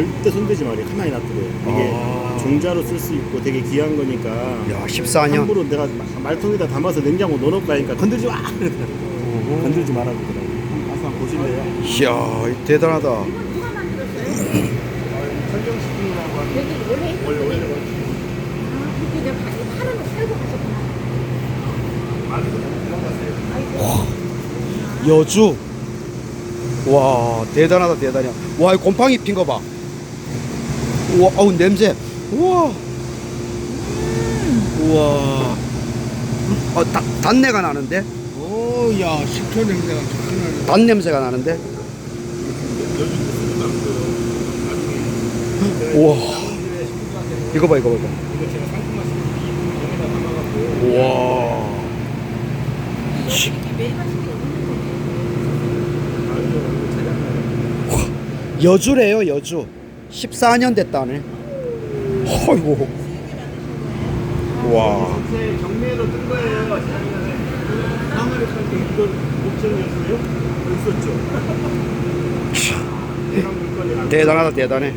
절대 손대지 말이 가만히 놔두래. 이게 아. 종자로 쓸 수 있고 되게 귀한 거니까. 야 14년. 함부로 내가 마- 말통에다 담아서 냉장고 넣어놓고 하니까 건들지 마. 건들지 말아 그러더라고. 가서 한번 보실래요? 이야 대단하다. 설정시키느라고 하는 여기 원래 있던 원래 원래 아, 그렇게 이제 파- 파는 거 팔고 가셨구나. 여주. 와 대단하다 대단해. 와 이 곰팡이 핀 거 봐. 우와 어우 냄새. 우와. 우와. 어 다, 단내가 나는데? 오, 야, 식초 냄새가 좋구나. 단 냄새가 나는데? 우와. 이거 봐 이거 봐. 이거. 우와. 여주래요 여주 14년 됐다네 어이구 와 경매로 뜬 거예요. 항아리 살때 이거 옵션이었어요? 있었죠. 대단하다 대단해